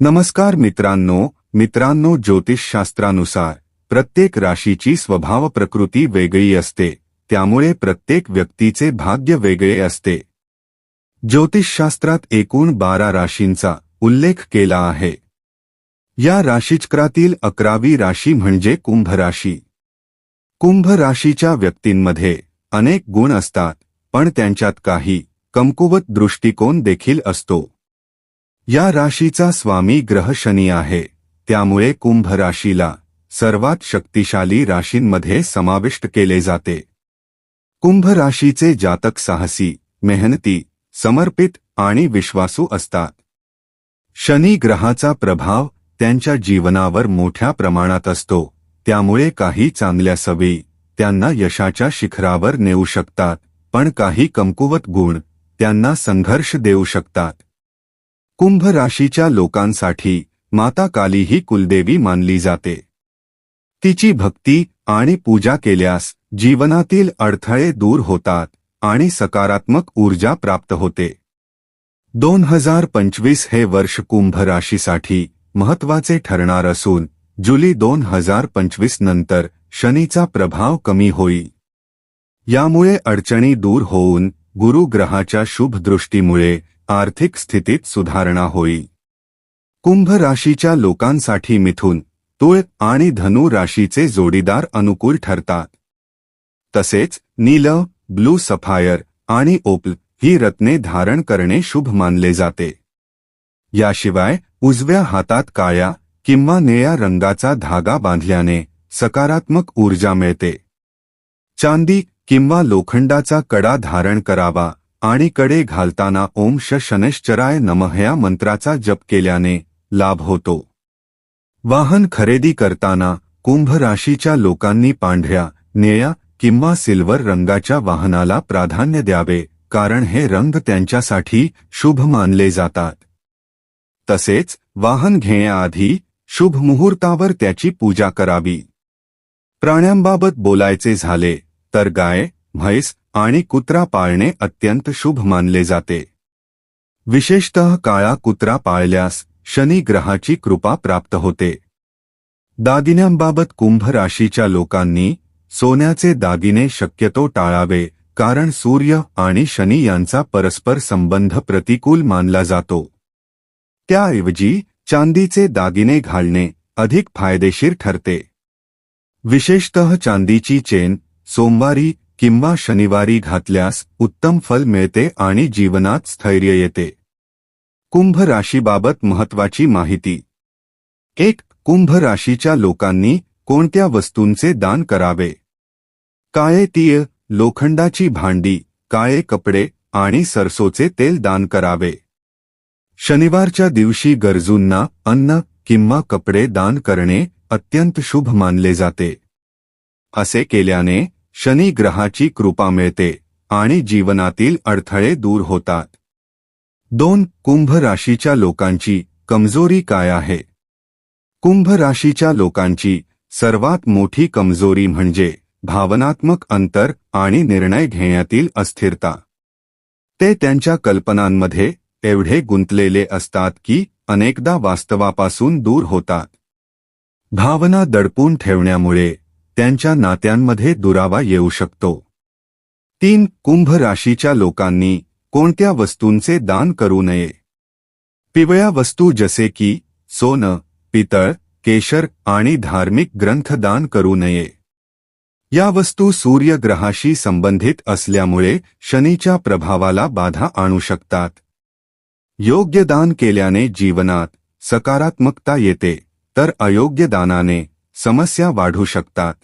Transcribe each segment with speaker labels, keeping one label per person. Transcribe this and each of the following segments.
Speaker 1: नमस्कार मित्रांनो मित्रांनो ज्योतिषशास्त्रानुसार प्रत्येक राशीची स्वभाव प्रकृती वेगळी असते त्यामुळे प्रत्येक व्यक्तीचे भाग्य वेगळे असते. ज्योतिषशास्त्रात एकूण बारा राशींचा उल्लेख केला आहे. या राशीचक्रातील अकरावी राशी म्हणजे कुंभ राशी. कुंभ राशीच्या व्यक्तींमध्ये अनेक गुण असतात पण त्यांच्यात काही कमकुवत दृष्टिकोन देखील असतो. या राशीचा स्वामी ग्रह शनी आहे. त्यामुळे कुंभ राशीला सर्वात शक्तिशाली राशींमध्ये समाविष्ट केले जाते. कुंभ राशीचे जातक साहसी मेहनती समर्पित आणि विश्वासू असतात. शनी ग्रहाचा प्रभाव त्यांच्या जीवनावर मोठ्या प्रमाणात असतो. त्यामुळे काही चांगल्या सवयी त्यांना यशाच्या शिखरावर नेऊ शकतात पण काही कमकुवत गुण त्यांना संघर्ष देऊ शकतात. कुंभ राशीच्या लोकांसाठी माता काली ही कुलदेवी मानली जाते. तिची भक्ती आणि पूजा केल्यास जीवनातील अडथळे दूर होतात आणि सकारात्मक ऊर्जा प्राप्त होते. दोन हजार पंचवीस हे वर्ष कुंभ राशीसाठी महत्त्वाचे ठरणार असून जुलै दोन हजार पंचवीस नंतर शनीचा प्रभाव कमी होईल. यामुळे अडचणी दूर होऊन गुरुग्रहाच्या शुभ दृष्टीमुळे आर्थिक स्थितीत सुधारणा होईल कुंभ राशीच्या लोकांसाठी मिथून तुळ आणि धनु राशीचे जोडीदार अनुकूल ठरतात. तसेच नील ब्लू सफायर आणि ओपल ही रत्ने धारण करणे शुभ मानले जाते. याशिवाय उजव्या हातात काळ्या किंवा निळ्या रंगाचा धागा बांधल्याने सकारात्मक ऊर्जा मिळते. चांदी किंवा लोखंडाचा कडा धारण करावा. आणि कडे घालताना ओम श शनैश्चराय नमः या मंत्राचा जप केल्याने लाभ होतो. वाहन खरेदी करताना कुंभ राशीच्या लोकांनी पांढऱ्या निळ्या किंवा सिल्वर रंगाच्या वाहनाला प्राधान्य द्यावे कारण हे रंग त्यांच्यासाठी शुभ मानले जातात. तसेच वाहन घेण्याआधी शुभ मुहूर्तावर त्याची पूजा करावी. प्राण्यांबाबत बोलायचे झाले तर गाय म्हैस आणि कुत्रा पाळणे अत्यंत शुभ मानले जाते. विशेषतः काळा कुत्रा पाळल्यास शनी ग्रहाची कृपा प्राप्त होते. दागिन्यांबाबत कुंभ राशीच्या लोकांनी सोन्याचे दागिने शक्यतो टाळावे कारण सूर्य आणि शनी यांचा परस्पर संबंध प्रतिकूल मानला जातो. त्याऐवजी चांदीचे दागिने घालणे अधिक फायदेशीर ठरते. विशेषतः चांदीची चेन सोमवारी किंवा शनिवारी घातल्यास उत्तम फल मिळते आणि जीवनात स्थैर्य येते. कुंभ राशीबाबत महत्वाची माहिती. एक कुंभ राशीच्या लोकांनी कोणत्या वस्तूंचे दान करावे? काळे तीळ लोखंडाची भांडी काळे कपडे आणि सरसोचे तेल दान करावे? शनिवारच्या दिवशी गरजूंना अन्न किंवा कपडे दान करणे अत्यंत शुभ मानले जाते. असे केल्याने शनी ग्रहाची कृपा मिळते आणि जीवनातील अडथळे दूर होतात. दोन कुंभ राशीच्या लोकांची कमजोरी काय आहे? कुंभ राशीच्या लोकांची सर्वात मोठी कमजोरी म्हणजे भावनात्मक अंतर आणि निर्णय घेण्यातील अस्थिरता. ते त्यांच्या कल्पनांमध्ये एवढे गुंतलेले असतात की अनेकदा वास्तवापासून दूर होतात. भावना दडपून ठेवण्यामुळे त्यांच्या नात्यांमध्ये दुरावा येऊ शकतो. तीन कुंभ राशीच्या लोकांनी कोणत्या वस्तूंचे दान करू नये? पिवळ्या वस्तू जसे की सोनं पितळ केशर आणि धार्मिक ग्रंथ दान करू नये. या वस्तू सूर्यग्रहाशी संबंधित असल्यामुळे शनीच्या प्रभावाला बाधा आणू शकतात. योग्य दान केल्याने जीवनात सकारात्मकता येते तर अयोग्य दानाने समस्या वाढू शकतात.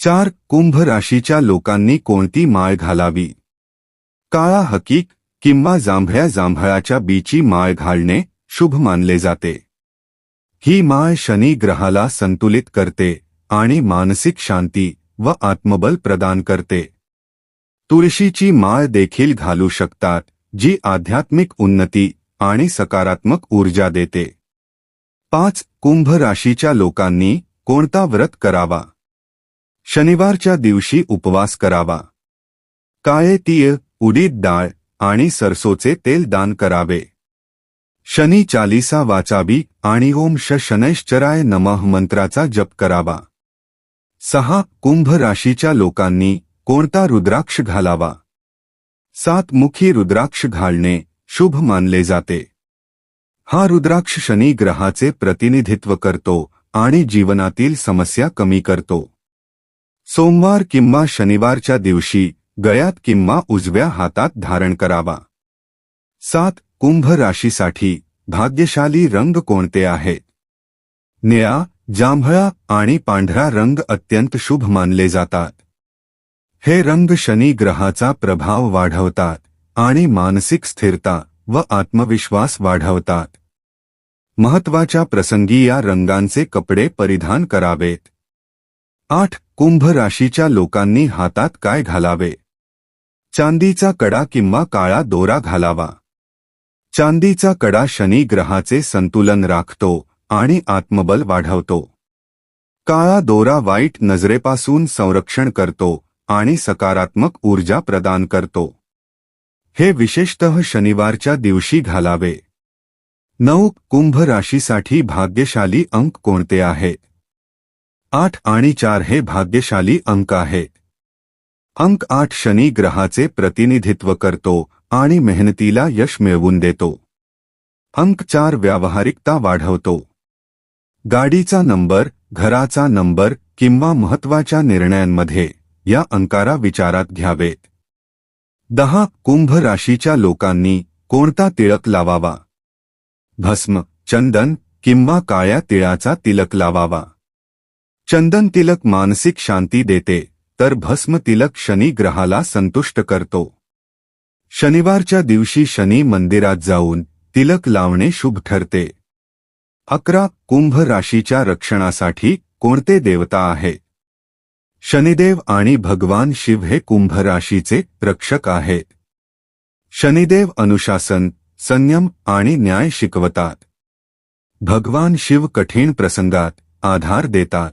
Speaker 1: चार, कुंभ राशीच्या लोकांनी कोणती माळ घालावी? काळा हकीक किंवा जांभळ्या जांभळाच्या बीची माळ घालणे शुभ मानले जाते. ही माळ शनी ग्रहाला संतुलित करते आणि मानसिक शांती व आत्मबल प्रदान करते. तुळशीची माळ देखील घालू शकतात, जी आध्यात्मिक उन्नती आणि सकारात्मक ऊर्जा देते. पाच कुंभ राशीच्या लोकांनी कोणता व्रत करावा? शनिवारच्या दिवशी उपवास करावा. काळे तीळ उडीद डाळ आणि सरसोचे तेल दान करावे. शनी चालिसा वाचावी आणि ओम श शनैश्चराय नमः मंत्राचा जप करावा. सहा कुंभ राशीच्या लोकांनी कोणता रुद्राक्ष घालावा? सात मुखी रुद्राक्ष घालणे शुभ मानले जाते. हा रुद्राक्ष शनी ग्रहाचे प्रतिनिधित्व करतो आणि जीवनातील समस्या कमी करतो. सोमवार किंवा शनिवारच्या दिवशी गळ्यात किंवा उजव्या हातात धारण करावा. सात कुंभ राशीसाठी भाग्यशाली रंग कोणते आहेत? निळा जांभळा आणि पांढरा रंग अत्यंत शुभ मानले जातात. हे रंग शनी ग्रहाचा प्रभाव वाढवतात आणि मानसिक स्थिरता व आत्मविश्वास वाढवतात. महत्त्वाच्या प्रसंगी या रंगांचे कपडे परिधान करावेत. आठ. कुंभ राशीच्या लोकांनी हातात काय घालावे? चांदीचा कडा किंवा काळा दोरा घालावा. चांदीचा कडा शनी ग्रहाचे संतुलन राखतो आणि आत्मबल वाढवतो. काळा दोरा वाईट नजरेपासून संरक्षण करतो आणि सकारात्मक ऊर्जा प्रदान करतो. हे विशेषतः शनिवारच्या दिवशी घालावे. नऊ कुंभ राशीसाठी भाग्यशाली अंक कोणते आहेत आठ आणि चार हे भाग्यशाली अंक आहे. अंक आठ शनी ग्रहाचे प्रतिनिधित्व करतो आणि मेहनतीला यश मिळवून देतो. अंक चार व्यावहारिकता वाढवतो. गाडीचा नंबर घराचा नंबर किंवा महत्त्वाच्या निर्णयांमध्ये या अंकारा विचारात घ्यावेत. दहा कुंभ राशीच्या लोकांनी कोणता तिळक लावावा? भस्म चंदन किंवा काळ्या तिळाचा तिलक लावावा. चंदन तिलक मानसिक शांती देते तर भस्म तिलक शनी ग्रहाला संतुष्ट करतो. शनिवारच्या दिवशी शनी मंदिरात जाऊन तिलक लावणे शुभ ठरते. अकरा कुंभ राशीच्या रक्षणासाठी कोणते देवता आहे? शनिदेव आणि भगवान शिव हे कुंभ राशीचे रक्षक आहे. शनिदेव अनुशासन संयम आणि न्याय शिकवतात. भगवान शिव कठीण प्रसंगात आधार देतात.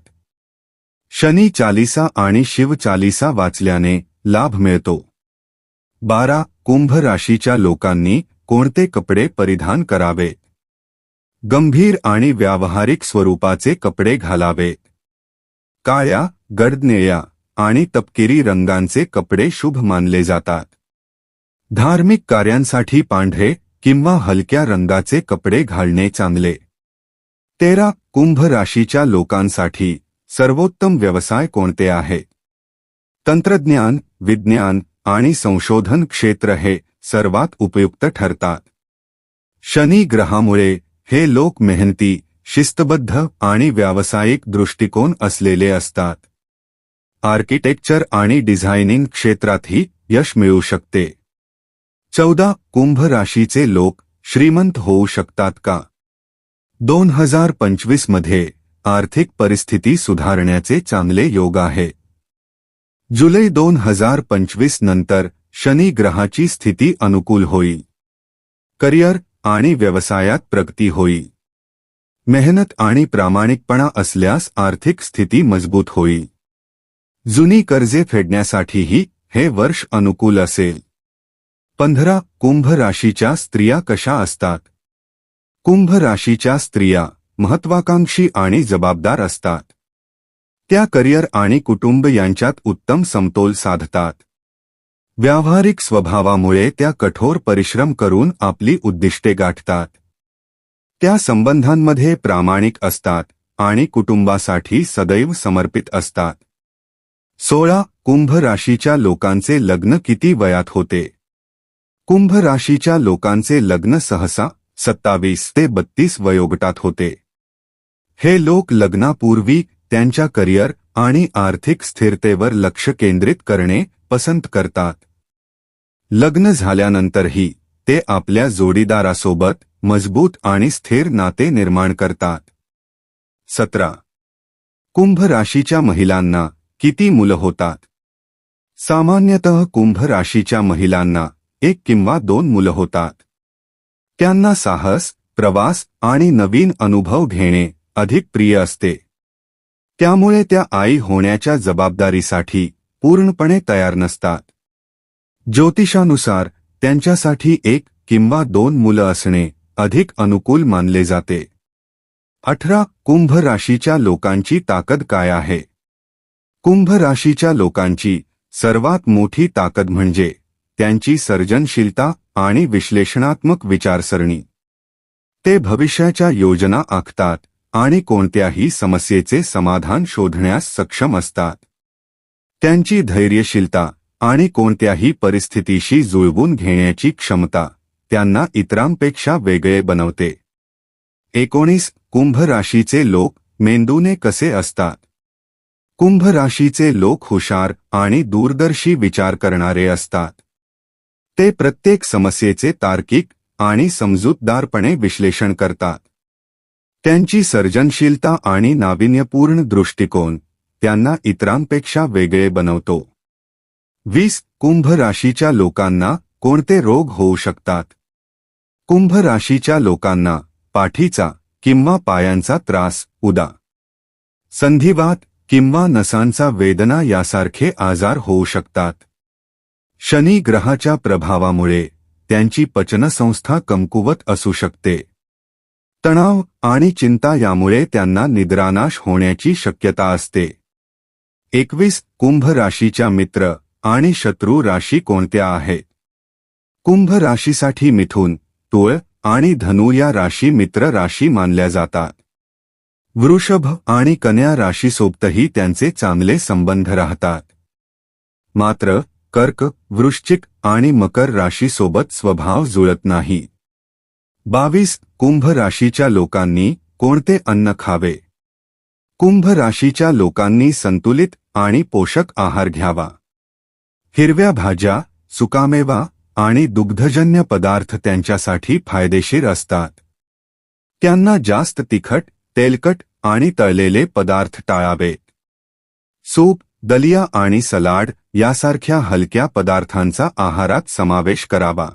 Speaker 1: शनी चालिसा आणि शिव चालिसा वाचल्याने लाभ मिळतो. बारा कुंभ राशीच्या लोकांनी कोणते कपडे परिधान करावे गंभीर आणि व्यावहारिक स्वरूपाचे कपडे घालावेत. काळ्या गडनेया आणि तपकिरी रंगांचे कपडे शुभ मानले जातात. धार्मिक कार्यांसाठी पांढरे किंवा हलक्या रंगाचे कपडे घालणे चांगले. तेरा कुंभ राशीच्या लोकांसाठी सर्वोत्तम व्यवसाय कोणते आहे? तंत्रज्ञान विज्ञान आणि संशोधन क्षेत्र हे सर्वात उपयुक्त ठरतात. शनी ग्रहामुळे हे लोक मेहनती शिस्तबद्ध आणि व्यावसायिक दृष्टिकोन असलेले असतात. आर्किटेक्चर आणि डिझायनिंग क्षेत्रातही यश मिळू शकते. चौदा कुंभ राशीचे लोक श्रीमंत होऊ शकतात का? दोन हजार पंचवीसमध्ये आर्थिक परिस्थिती सुधारण्याचे चांगले योग आहे. जुलै दोन हजार पंचवीस नंतर शनी ग्रहाची स्थिती अनुकूल होईल. करिअर आणि व्यवसायात प्रगती होईल. मेहनत आणि प्रामाणिकपणा असल्यास आर्थिक स्थिती मजबूत होईल. जुनी कर्जे फेडण्यासाठीही हे वर्ष अनुकूल असेल. पंधरा कुंभ राशीच्या स्त्रिया कशा असतात? कुंभ राशीच्या स्त्रिया महत्वाकांक्षी आणि जबाबदार असतात. त्या करिअर आणि कुटुंब यांच्यात उत्तम समतोल साधतात. व्यावहारिक स्वभावामुळे त्या कठोर परिश्रम करून आपली उद्दिष्टे गाठतात. त्या संबंधांमध्ये प्रामाणिक असतात आणि कुटुंबासाठी सदैव समर्पित असतात. सोळा कुंभ राशीच्या लोकांचे लग्न किती वयात होते? कुंभ राशीच्या लोकांचे लग्न सहसा सत्तावीस ते बत्तीस वयोगटात होते. हे लोक लग्नापूर्वी त्यांच्या करिअर आणि आर्थिक स्थिरतेवर लक्ष केंद्रित करणे पसंत करतात. लग्न झाल्यानंतरही ते आपल्या जोडीदारासोबत मजबूत आणि स्थिर नाते निर्माण करतात. सतरा. कुंभ राशीच्या महिलांना किती मुलं होतात? सामान्यतः कुंभ राशीच्या महिलांना एक किंवा दोन मुलं होतात. त्यांना साहस प्रवास आणि नवीन अनुभव घेणे अधिक प्रिय असते. त्यामुळे त्या आई होण्याच्या जबाबदारीसाठी पूर्णपणे तयार नसतात. ज्योतिषानुसार त्यांच्यासाठी एक किंवा दोन मुलं असणे अधिक अनुकूल मानले जाते. अठरा कुंभ राशीच्या लोकांची ताकद काय आहे? कुंभ राशीच्या लोकांची सर्वात मोठी ताकद म्हणजे त्यांची सर्जनशीलता आणि विश्लेषणात्मक विचारसरणी. ते भविष्याच्या योजना आखतात आणि कोणत्याही समस्येचे समाधान शोधण्यास सक्षम असतात. त्यांची धैर्यशीलता आणि कोणत्याही परिस्थितीशी जुळवून घेण्याची क्षमता त्यांना इतरांपेक्षा वेगळे बनवते. एकोणीस कुंभ राशीचे लोक मेंदूने कसे असतात? कुंभ राशीचे लोक हुशार आणि दूरदर्शी विचार करणारे असतात. ते प्रत्येक समस्येचे तार्किक आणि समजूतदारपणे विश्लेषण करतात. त्यांची सर्जनशीलता आणि नाविन्यपूर्ण दृष्टिकोन त्यांना इतरांपेक्षा वेगळे बनवतो. वीस कुंभ राशीच्या लोकांना कोणते रोग होऊ शकतात? कुंभ राशीच्या लोकांना पाठीचा किंवा पायांचा त्रास उदा. संधिवात किंवा नसांचा वेदना यासारखे आजार होऊ शकतात. शनी ग्रहाच्या प्रभावामुळे त्यांची पचनसंस्था कमकुवत असू शकते. तणाव आणि चिंता यामुळे त्यांना निद्रानाश होण्याची शक्यता असते. एकवीस कुंभ राशीच्या मित्र आणि शत्रू राशी कोणत्या आहेत कुंभ राशीसाठी मिथून तुळ आणि धनु या राशी मित्र राशी मानल्या जातात. वृषभ आणि कन्या राशीसोबतही त्यांचे चांगले संबंध राहतात. मात्र कर्क वृश्चिक आणि मकर राशीसोबत स्वभाव जुळत नाही. बावीस कुंभ राशीच्या लोकांनी कोणते अन्न खावे? कुंभ राशीच्या लोकांनी संतुलित आणि पोषक आहार घ्यावा. हिरव्या भाज्या सुकामेवा आणि दुग्धजन्य पदार्थ त्यांच्यासाठी फायदेशीर असतात. त्यांना जास्त तिखट तेलकट आणि तळलेले पदार्थ टाळावेत. सूप दलिया आणि सलाड यासारख्या हलक्या पदार्थांचा आहारात समावेश करावा.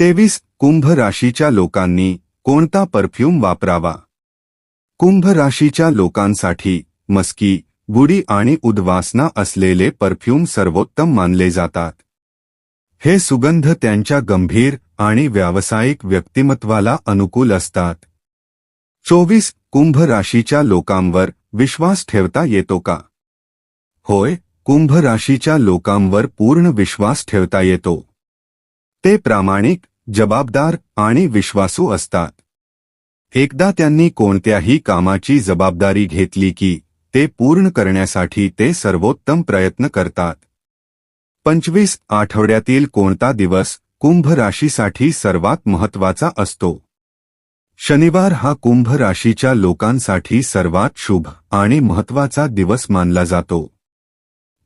Speaker 1: तेवीस कुंभ राशीच्या लोकांनी कोणता परफ्यूम वापरावा? कुंभ राशीच्या लोकांसाठी मस्की गुडी आणि उद्वासना असलेले परफ्यूम सर्वोत्तम मानले जातात. हे सुगंध त्यांच्या गंभीर आणि व्यावसायिक व्यक्तिमत्वाला अनुकूल असतात. चोवीस कुंभ राशीच्या लोकांवर विश्वास ठेवता येतो का? होय कुंभ राशीच्या लोकांवर पूर्ण विश्वास ठेवता येतो. ते प्रामाणिक जबाबदार आणि विश्वासू असतात. एकदा त्यांनी कोणत्याही कामाची जबाबदारी घेतली की ते पूर्ण करण्यासाठी ते सर्वोत्तम प्रयत्न करतात. पंचवीस आठवड्यातील कोणता दिवस कुंभ राशीसाठी सर्वात महत्त्वाचा असतो? शनिवार हा कुंभ राशीच्या लोकांसाठी सर्वात शुभ आणि महत्त्वाचा दिवस मानला जातो.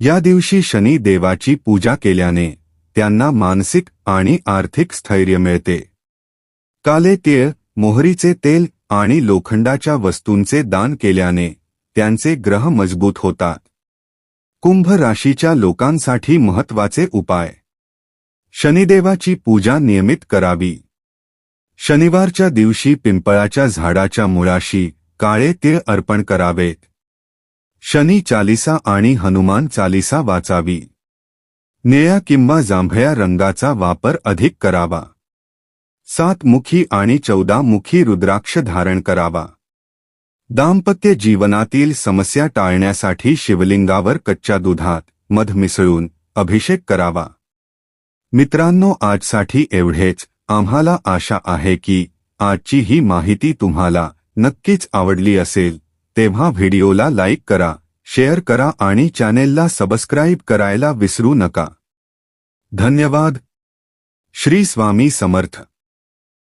Speaker 1: या दिवशी शनी देवाची पूजा केल्याने त्यांना मानसिक आणि आर्थिक स्थैर्य मिळते. काले तीळ मोहरीचे तेल आणि लोखंडाच्या वस्तूंचे दान केल्याने त्यांचे ग्रह मजबूत होतात. कुंभ राशीच्या लोकांसाठी महत्त्वाचे उपाय. शनिदेवाची पूजा नियमित करावी. शनिवारच्या दिवशी पिंपळाच्या झाडाच्या मुळाशी काळे तीळ अर्पण करावेत. शनी चालिसा आणि हनुमान चालिसा वाचावी. निळ्या किंवा जांभळ्या रंगाचा वापर अधिक करावा. सात मुखी आणि चौदा मुखी रुद्राक्ष धारण करावा. दाम्पत्य जीवनातील समस्या टाळण्यासाठी शिवलिंगावर कच्च्या दुधात मध मिसळून अभिषेक करावा. मित्रांनो आजसाठी एवढेच. आम्हाला आशा आहे की आजची ही माहिती तुम्हाला नक्कीच आवडली असेल. तेव्हा व्हिडिओला लाईक करा शेअर करा आणि चॅनेलला सबस्क्राईब करायला विसरू नका. धन्यवाद. श्री स्वामी समर्थ.